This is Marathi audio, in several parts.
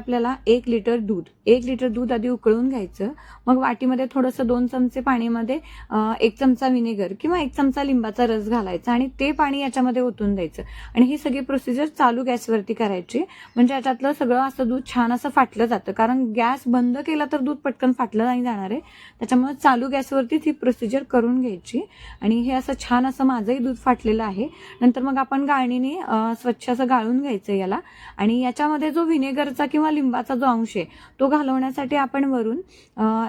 आपल्याला एक लिटर दूध. एक लिटर दूध आधी उकळून घ्यायचं. मग वाटीमध्ये थोडंसं दोन चमचे पाणीमध्ये एक चमचा विनेगर किंवा एक चमचा लिंबाचा रस घालायचा आणि ते पाणी याच्यामध्ये ओतून द्यायचं. आणि ही सगळी प्रोसिजर चालू गॅसवरती करायची. म्हणजे याच्यातलं सगळं असं दूध छान असं फाटलं जातं. कारण गॅस बंद केला तर दूध पटकन फाटलं नाही जाणार आहे. त्याच्यामुळे चालू गॅसवरतीच ही प्रोसिजर करून घ्यायची. आणि हे असं छान असं माझंही दूध फाटलेलं आहे. नंतर मग आपण गाळणीने स्वच्छ असं गाळून घ्यायचं याला. आणि याच्यामध्ये जो व्हिनेगरचा किंवा लिंबाचा जो अंश आहे तो घालवण्यासाठी आपण वरून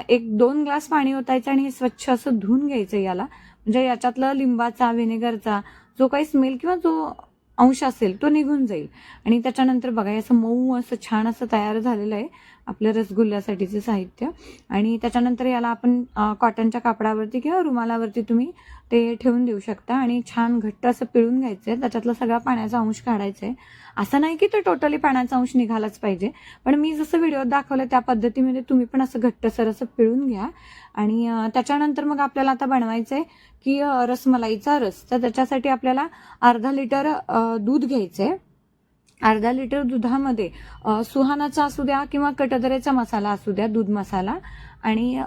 एक दोन ग्लास पाणी ओतायचं आणि हे स्वच्छ असं धुवून घ्यायचं याला. म्हणजे याच्यातला लिंबाचा व्हिनेगरचा जो काही स्मेल किंवा जो अंश असेल तो निघून जाईल. आणि त्याच्यानंतर बघा असं मऊ असं छान असं तयार झालेलं आहे. आपल्या रसगुल्ल्यासाठीचं साहित्य. आणि त्याच्यानंतर याला आपण कॉटनच्या कापडावरती किंवा रुमालावरती तुम्ही ते ठेवून देऊ शकता. आणि छान घट्ट असं पिळून घ्यायचं आहे त्याच्यातला सगळा पाण्याचा अंश काढायचा आहे असं नाही की ते टोटली पाण्याचा अंश निघालाच पाहिजे. पण मी जसं व्हिडिओत दाखवलं त्या पद्धतीमध्ये तुम्ही पण असं घट्टसर असं पिळून घ्या. आणि त्याच्यानंतर मग आपल्याला आता बनवायचं आहे की रसमलाईचा रस. तर त्याच्यासाठी आपल्याला अर्धा लिटर दूध घ्यायचं आहे अर्धा लिटर दुधामध्ये सुहानाचा असू द्या किंवा कटदऱ्याचा मसाला असू द्या दूध मसाला आणि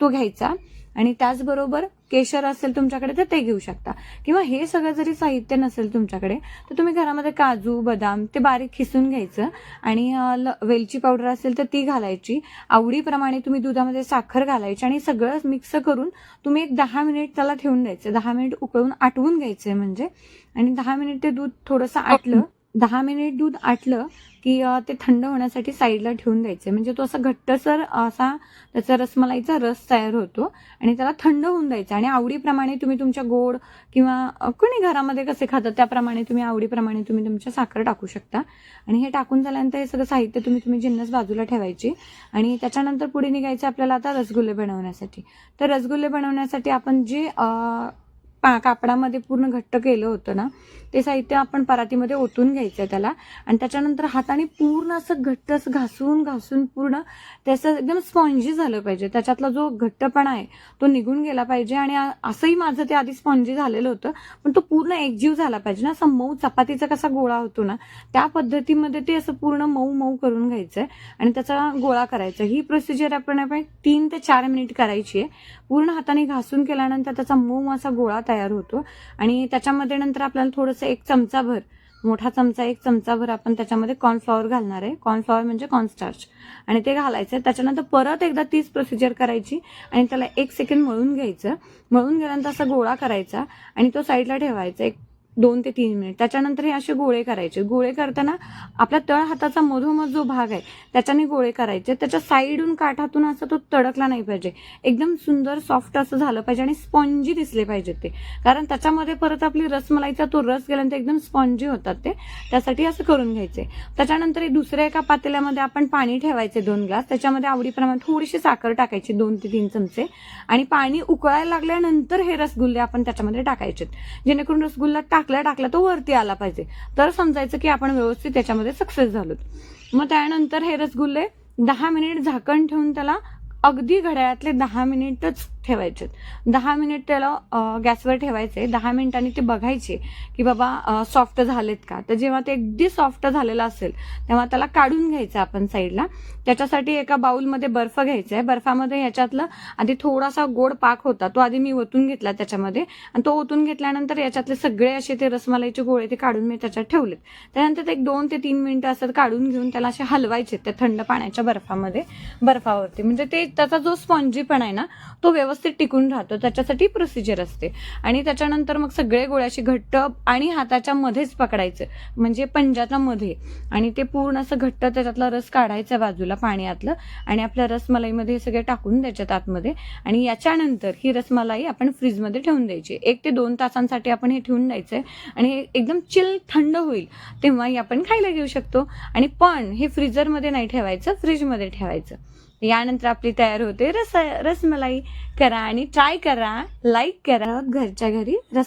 तो घ्यायचा. आणि त्याचबरोबर केशर असेल तुमच्याकडे तर ते घेऊ शकता. किंवा हे सगळं जरी साहित्य नसेल तुमच्याकडे तर तुम्ही घरामध्ये काजू बदाम ते बारीक खिसून घ्यायचं. आणि ल- वेलची पावडर असेल तर ती घालायची. आवडीप्रमाणे तुम्ही दुधामध्ये साखर घालायची आणि सगळं मिक्स करून तुम्ही एक दहा मिनिट त्याला ठेवून द्यायचं. दहा मिनिट उकळून आटवून घ्यायचं म्हणजे. आणि दहा मिनिट ते दूध थोडंसं आटलं दहा मिनिट दूध आटलं की ते थंड होण्यासाठी साईडला ठेवून द्यायचं. म्हणजे तो असा घट्टसर असा त्याचा रसमलाईचा रस तयार होतो आणि त्याला थंड होऊन द्यायचं. आणि आवडीप्रमाणे तुम्ही तुमच्या गोड किंवा कोणी घरामध्ये कसे खातात त्याप्रमाणे तुम्ही आवडीप्रमाणे तुम्ही तुमच्या साखर टाकू शकता. आणि हे टाकून झाल्यानंतर हे सगळं साहित्य तुम्ही तुम्ही जिन्नस बाजूला ठेवायची. आणि त्याच्यानंतर पुढे निघायचं आपल्याला आता रसगुल्ले बनवण्यासाठी. तर रसगुल्ले बनवण्यासाठी आपण जे पा कापडामध्ये पूर्ण घट्ट केलं होतं ना ते साहित्य आपण परातीमध्ये ओतून घ्यायचं आहे त्याला. आणि त्याच्यानंतर हाताने पूर्ण असं घट्ट असं घासून घासून पूर्ण त्याचं एकदम स्पॉन्जी झालं पाहिजे. त्याच्यातला जो घट्टपणा आहे तो निघून गेला पाहिजे आणि असंही माझं ते आधी स्पॉन्जी झालेलं होतं. पण तो पूर्ण एकजीव झाला पाहिजे ना. असं मऊ चपातीचा कसा गोळा होतो ना त्या पद्धतीमध्ये ते असं पूर्ण मऊ मऊ करून घ्यायचं आहे आणि त्याचा गोळा करायचा. ही प्रोसिजर आपण आपण तीन ते चार मिनिट करायची आहे. पूर्ण हाताने घासून केल्यानंतर त्याचा मऊ असा गोळा तयार होतो. आणि त्याच्यामध्ये नंतर आपल्याला थोडंसं एक चमचाभर मोठा चमचा एक चमचाभर आपण त्याच्यामध्ये कॉर्नफ्लॉवर घालणार आहे. कॉर्नफ्लॉवर म्हणजे कॉर्नस्टार्च आणि ते घालायचं त्याच्यानंतर परत एकदा तीच प्रोसिजर करायची आणि त्याला एक सेकंड मळून घ्यायचं. मळून गेल्यानंतर असा गोळा करायचा आणि तो साईडला ठेवायचा. एक दोन ते तीन मिनिट. त्याच्यानंतर हे असे गोळे करायचे. गोळे करताना आपल्या तळ हाताचा मधोमध जो भाग आहे त्याच्याने गोळे करायचे. त्याच्या साईडून काठातून असं तो तडकला नाही पाहिजे. एकदम सुंदर सॉफ्ट असं झालं पाहिजे आणि स्पॉन्जी दिसले पाहिजे ते. कारण त्याच्यामध्ये परत आपली रसमलाईचा तो रस गेल्यानंतर एकदम स्पॉन्जी होतात ते. त्यासाठी असं करून घ्यायचे. त्याच्यानंतर दुसऱ्या एका पातेल्यामध्ये आपण पाणी ठेवायचे दोन ग्लास. त्याच्यामध्ये आवडीप्रमाणे थोडीशी साखर टाकायची दोन ते तीन चमचे. आणि पाणी उकळायला लागल्यानंतर हे रसगुल्ले आपण त्याच्यामध्ये टाकायचे जेणेकरून रसगुल्ला टाकल्या टाकला तो वरती आला पाहिजे. तर समजायचं की आपण व्यवस्थित त्याच्यामध्ये सक्सेस झालो मग त्यानंतर हे रसगुल्ले दहा मिनिट झाकण ठेवून त्याला अगदी घड्याळातले दहा मिनिटच ठेवायचे. दहा मिनिट त्याला गॅसवर ठेवायचे. दहा मिनिटांनी ते बघायचे की बाबा सॉफ्ट झालेत का? तर जेव्हा ते अगदी सॉफ्ट झालेलं असेल तेव्हा त्याला काढून घ्यायचं आपण साईडला त्याच्यासाठी एका बाउलमध्ये बर्फ घ्यायचा आहे. बर्फामध्ये याच्यातलं आधी थोडासा गोड पाक होता तो आधी मी ओतून घेतला त्याच्यामध्ये. आणि तो ओतून घेतल्यानंतर याच्यातले सगळे असे ते रसमलाईचे गोळे ते काढून मी त्याच्यात ठेवलेत. त्यानंतर ते एक दोन ते तीन मिनिटं असतात काढून घेऊन त्याला असे हलवायचे त्या थंड पाण्याच्या बर्फामध्ये बर्फावरती. म्हणजे ते त्याचा जो स्पॉन्जीपण आहे ना तो व्यवस्थित टिकून राहतो. त्याच्यासाठी प्रोसिजर असते. आणि त्याच्यानंतर मग सगळे गोळ्याशी घट्ट आणि हाताच्या मध्येच पकडायचं. म्हणजे पंजाच्या मध्ये. आणि ते पूर्ण असं घट्ट त्याच्यातला रस काढायचा बाजूला पाण्यातलं. आणि आपल्या रसमलाईमध्ये हे सगळे टाकून द्यायच्यात आतमध्ये. आणि याच्यानंतर ही रसमलाई आपण फ्रीजमध्ये ठेवून द्यायची. एक ते दोन तासांसाठी आपण हे ठेवून द्यायचंय. आणि एकदम चिल थंड होईल. तेव्हाही आपण खायला घेऊ शकतो. आणि पण हे फ्रीजरमध्ये नाही ठेवायचं. फ्रीजमध्ये ठेवायचं. यानंतर आपली तयार होते. रस रसमलाई करा आणि ट्राय करा. लाईक करा. घरच्या घरी रस